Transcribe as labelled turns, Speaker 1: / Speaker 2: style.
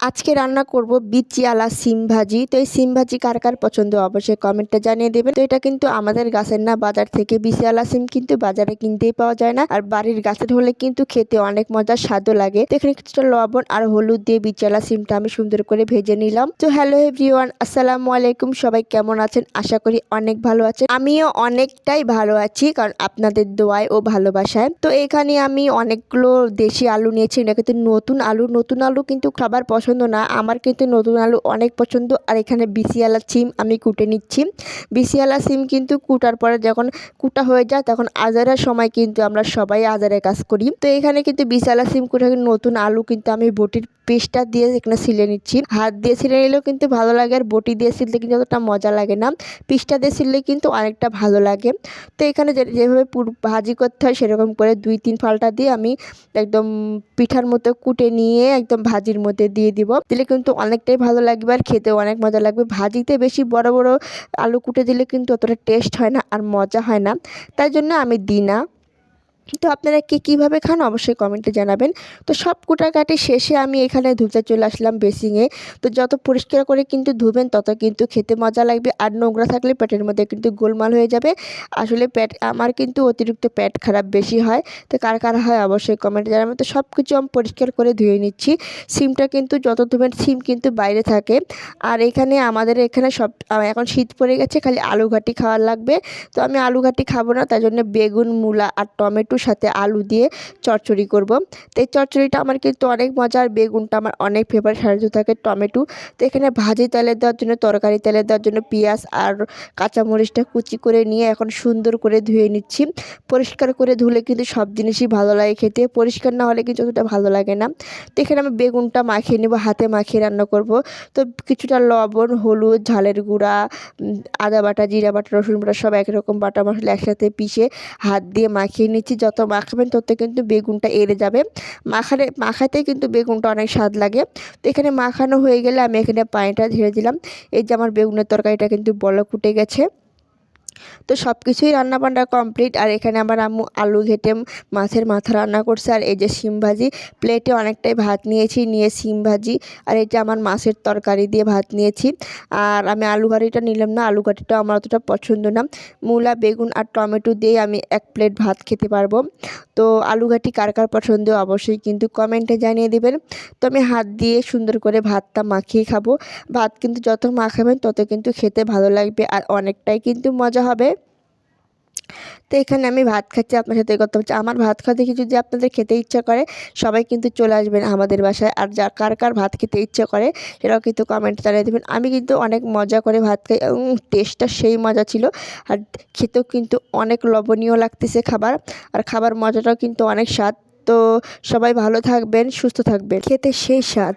Speaker 1: আজকে রান্না করব বিচিয়ালা সিম ভাজি। তো এই সিম ভাজি কার কার পছন্দ অবশ্যই কমেন্টে জানিয়ে দেবেন। তো এটা কিন্তু আমাদের গাছের না, বাজার থেকে বিচিয়ালা সিম কিন্তু বাজারে কিনতেই পাওয়া যায় না। আর বাড়ির গাছের হলে কিন্তু খেতে অনেক মজার স্বাদও লাগে। তো এখানে কিছুটা লবণ আর হলুদ দিয়ে বিচিয়ালা সিমটা আমি সুন্দর করে ভেজে নিলাম। তো হ্যালো এভরিওয়ান, আসসালামু আলাইকুম। সবাই কেমন আছেন? আশা করি অনেক ভালো আছেন। আমিও অনেকটাই ভালো আছি কারণ আপনাদের দোয়ায় ও ভালোবাসায়। তো এখানে আমি অনেকগুলো দেশি আলু নিয়েছি। এটা কিন্তু নতুন আলু। নতুন আলু কিন্তু খাবার পছন্দ না, আমার কিন্তু নতুন আলু অনেক পছন্দ। আর এখানে বিসিয়ালা সিম আমি কুটে নিচ্ছি। বিসিয়ালা সিম কিন্তু কুটার পরে যখন কুটা হয়ে যায়, তখন আজারের সময় কিন্তু আমরা সবাই আজারের কাজ করি। তো এখানে কিন্তু বিসিয়ালা সিম কুটে নতুন আলু কিন্তু আমি বটির পেস্টটা দিয়ে এখানে সিলে নিচ্ছি। হাত দিয়ে সিলে নিলেও কিন্তু ভালো লাগে, আর বটি দিয়ে সিলতে কিন্তু অতটা মজা লাগে না। পিসটা দিয়ে সিললে কিন্তু অনেকটা ভালো লাগে। তো এখানে যেভাবে ভাজি করতে হয়, সেরকম করে দুই, তিন ফালটা দিয়ে আমি একদম পিঠার মতো কুটে নিয়ে একদম ভাজির মধ্যে দিয়ে দিব। দিলে কিন্তু অনেকটাই ভালো লাগবে আর খেতেও অনেক মজা লাগবে। ভাজিতে বেশি বড় বড় আলু কুটে দিলে কিন্তু অতটা টেস্ট হয় না আর মজা হয় না। তাই জন্য আমি দিই না তো আপনারা কে কীভাবে খান অবশ্যই কমেন্টে জানাবেন। তো সব কুটাকাটি শেষে আমি এখানে ধুতে চলে আসলাম বেসিংয়ে তো যত পরিষ্কার করে কিন্তু ধুবেন, তত কিন্তু খেতে মজা লাগবে। আর নোংরা থাকলে পেটের মধ্যে কিন্তু গোলমাল হয়ে যাবে। আসলে পেট, আমার কিন্তু অতিরিক্ত পেট খারাপ বেশি হয়। তো কার কার হয় অবশ্যই কমেন্টে জানাবেন। তো সব কিছু আমি পরিষ্কার করে ধুয়ে নিচ্ছি। সিমটা কিন্তু যত ধুবেন, সিম কিন্তু বাইরে থাকে। আর এখানে আমাদের এখানে সব এখন শীত পড়ে গেছে, খালি আলু ঘাটি লাগবে। তো আমি আলু ঘাটি খাব না তাই জন্য বেগুন, মূলা আর টমেটো সাথে আলু দিয়ে চচ্চড়ি করব। তো এই চচ্চড়িটা আমার কিন্তু অনেক মজার, বেগুনটা আমার অনেক ফেভারিট সাহায্য থাকে, টমেটো। তো এখানে ভাজি তেলে দেওয়ার জন্য, তরকারি তেলে দেওয়ার জন্য পেঁয়াজ আর কাঁচামরিচটা কুচি করে নিয়ে এখন সুন্দর করে ধুয়ে নিচ্ছি। পরিষ্কার করে ধুলে কিন্তু সব জিনিসই ভালো লাগে খেতে, পরিষ্কার না হলে কিন্তু অতটা ভালো লাগে না। তো এখানে আমি বেগুনটা মাখিয়ে নেব, হাতে মাখিয়ে রান্না করব। তো কিছুটা লবণ, হলুদ, ঝালের গুঁড়া আদা বাটা, জিরা বাটা, রসুন বাটা সব একরকম বাটা মশলা একসাথে পিষে হাত দিয়ে মাখিয়ে নিচ্ছি। যত মাখাবেন, তত কিন্তু বেগুনটা এড়ে যাবে। মাখানে মাখাতে কিন্তু বেগুনটা অনেক স্বাদ লাগে। তো এখানে মাখানো হয়ে গেলে আমি এখানে পানিটা ঢেলে দিলাম। এই যে আমার বেগুনের তরকারিটা কিন্তু বলক উঠে গেছে। তো সব কিছুই রান্নাবান্না কমপ্লিট আর এখানে আমার আম্মু আলু ঘেটে মাছের মাথা রান্না করছে, আর এই যে শিম ভাজি প্লেটে অনেকটাই ভাত নিয়েছি, নিয়ে শিম ভাজি, আর যে আমার মাছের তরকারি দিয়ে ভাত নিয়েছি, আর আমি আলু ঘাটিটা নিলাম না, আলু ঘাটিটা আমার অতটা পছন্দ না, মূলা, বেগুন আর টমেটো দিয়ে আমি এক প্লেট ভাত খেতে পারব, তো আলু ঘাটি কার কার পছন্দ অবশ্যই কিন্তু কমেন্টে জানিয়ে দেবেন, তো আমি হাত দিয়ে সুন্দর করে ভাতটা মাখিয়ে খাব, ভাত কিন্তু যত মাখাবেন তত কিন্তু খেতে ভালো লাগবে, আর অনেকটাই কিন্তু মজা হবে। তো এখানে আমি ভাত খাচ্ছি, আপনার সাথে কথা হচ্ছে আমার ভাত খাওয়া দেখে যদি আপনাদের খেতে ইচ্ছা করে, সবাই কিন্তু চলে আসবেন আমাদের বাসায়। আর যা, কার কার ভাত খেতে ইচ্ছা করে, সেটাও কিন্তু কমেন্ট জানিয়ে দেবেন। আমি কিন্তু অনেক মজা করে ভাত খাই, এবং টেস্টটা সেই মজা ছিল। আর খেতেও কিন্তু অনেক লবণীয় লাগতেছে খাবার। আর খাবার মজাটাও কিন্তু অনেক স্বাদ। তো সবাই ভালো থাকবেন, সুস্থ থাকবেন। খেতে সেই স্বাদ।